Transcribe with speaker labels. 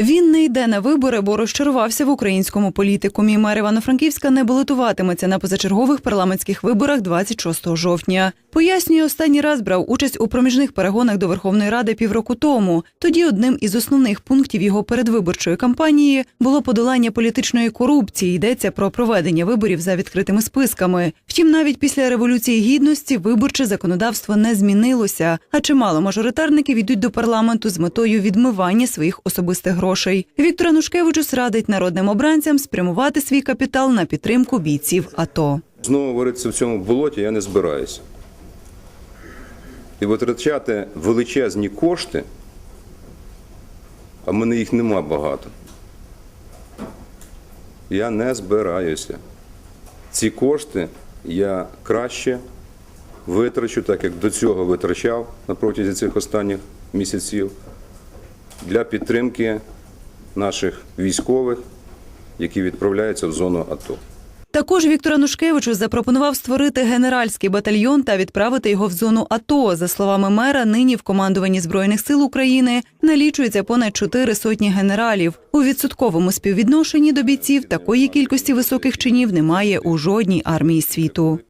Speaker 1: Він не йде на вибори, бо розчарувався в українському політикумі. Мер Івано-Франківська не балотуватиметься на позачергових парламентських виборах 26 жовтня. Пояснює, останній раз брав участь у проміжних перегонах до Верховної Ради півроку тому. Тоді одним із основних пунктів його передвиборчої кампанії було подолання політичної корупції. Йдеться про проведення виборів за відкритими списками. Втім, навіть після революції гідності виборче законодавство не змінилося, а чимало мажоритарників йдуть до парламенту з метою відмивання своїх особистих грошей. Віктор Анушкевичус радить народним обранцям спрямувати свій капітал на підтримку бійців АТО.
Speaker 2: Знову варитися в цьому болоті я не збираюся. І витрачати величезні кошти, а в мене їх нема багато. Я не збираюся. Ці кошти я краще витрачу, так як до цього витрачав на протязі цих останніх місяців, для підтримки наших військових, які відправляються в зону АТО.
Speaker 1: Також Віктор Анушкевичус запропонував створити генеральський батальйон та відправити його в зону АТО. За словами мера, нині в командуванні збройних сил України налічується понад чотири сотні генералів. У відсотковому співвідношенні до бійців такої кількості високих чинів немає у жодній армії світу.